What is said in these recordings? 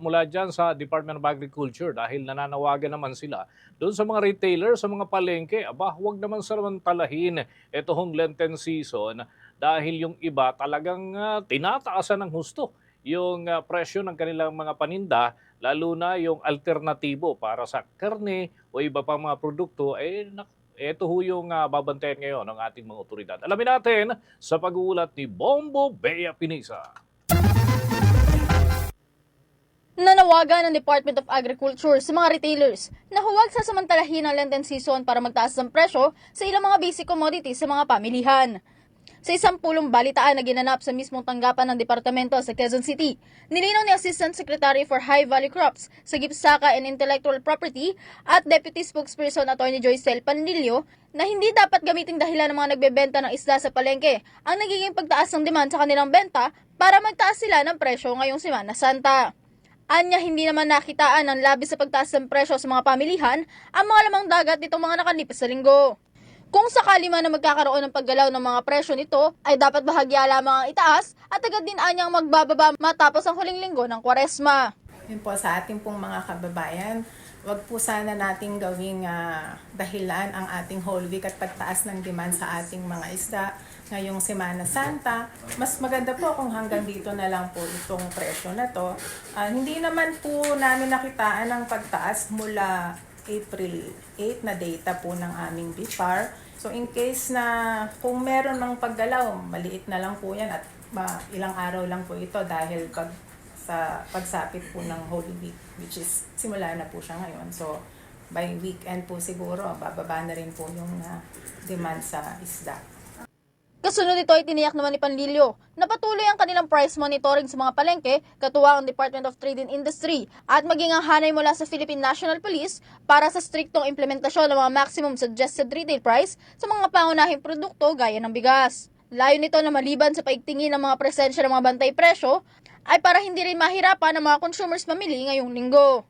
mula dyan sa Department of Agriculture dahil nananawagan naman sila doon sa mga retailer, sa mga palengke, aba, huwag naman samantalahin ito hong Lenten season dahil yung iba talagang ah, tinataasan ng husto yung ah, presyo ng kanilang mga paninda, lalo na yung alternatibo para sa karne o iba pang mga produkto, eh, nak- ito ho yung ah, babantayan ngayon ng ating mga otoridad. Alamin natin sa pag-uulat ni Bombo Bea Pinisa. Nanawagan ng Department of Agriculture sa mga retailers na huwag sasamantalahin ang Lenten season para magtaas ng presyo sa ilang mga basic commodities sa mga pamilihan. Sa isang pulong balitaan na ginanap sa mismong tanggapan ng departamento sa Quezon City, nilinaw ni Assistant Secretary for High Value Crops sa Gipsaka and Intellectual Property at Deputy Spokesperson Attorney Joycel Panlilio na hindi dapat gamiting dahilan ng mga nagbebenta ng isda sa palengke ang nagiging pagtaas ng demand sa kanilang benta para magtaas sila ng presyo ngayong Semana Santa. Anya hindi naman nakitaan ng labis sa pagtaas ng presyo sa mga pamilihan ang mga lamang dagat nitong mga nakalipas sa linggo. Kung sakali man na magkakaroon ng paggalaw ng mga presyo nito, ay dapat bahagya lamang ang itaas at agad din anyang magbababa matapos ang huling linggo ng kwaresma. Yun po sa ating pong mga kababayan, wag po sana nating gawing ah, dahilan ang ating Holy Week at pagtaas ng demand sa ating mga isda ngayong Semana Santa. Mas maganda po kung hanggang dito na lang po itong presyo na to. Ah, hindi naman po namin nakitaan ng pagtaas mula April 8 na data po ng aming BIPAR. So in case na kung meron ng paggalaw, maliit na lang po yan at ma, ilang araw lang po ito dahil pag sa pagsapit po ng Holy Week which is simula na po siya ngayon. So by weekend po siguro bababa na rin po yung ah, demand sa isda. Kasunod nito ay tiniyak naman ni Panlilio na patuloy ang kanilang price monitoring sa mga palengke, katuwang ang Department of Trade and Industry at maging ang hanay mula sa Philippine National Police para sa striktong implementasyon ng mga maximum suggested retail price sa mga pangunahing produkto gaya ng bigas. Layo nito na maliban sa paigtingin ng mga presensya ng mga bantay presyo, ay para hindi rin mahirapan ang mga consumers mamili ngayong linggo.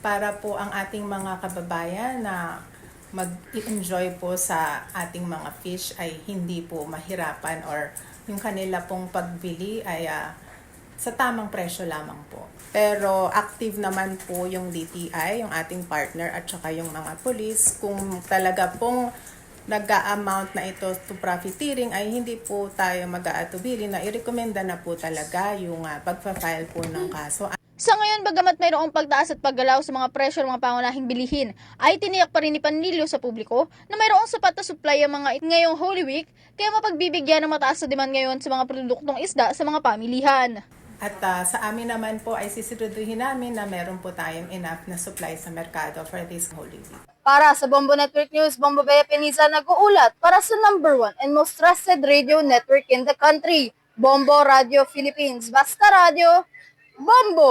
Para po ang ating mga kababayan na mag-enjoy po sa ating mga fish ay hindi po mahirapan or yung kanila pong pagbili ay ah, sa tamang presyo lamang po. Pero active naman po yung DTI, yung ating partner at saka yung mga police. Kung talaga pong nag-amount na ito to profiteering ay hindi po tayo mag-aatubili na i-recommenda na po talaga yung uh, pagpa-file po ng kaso. Sa ngayon, bagamat mayroong pagtaas at paggalaw sa mga presyo ng mga pangunahing bilihin, ay tiniyak pa rin ni Panlilio sa publiko na mayroong sapat na supply ang mga ngayong Holy Week, kaya mapagbibigyan ng mataas na demand ngayon sa mga produktong isda sa mga pamilihan. At ah, sa amin naman po ay sisiguruduhin namin na meron po tayong enough na supply sa merkado for this Holy Week. Para sa Bombo Network News, Bombo Bea Penisa nag-uulat para sa number one and most trusted radio network in the country, Bombo Radio Philippines. Basta Radio, Bombo!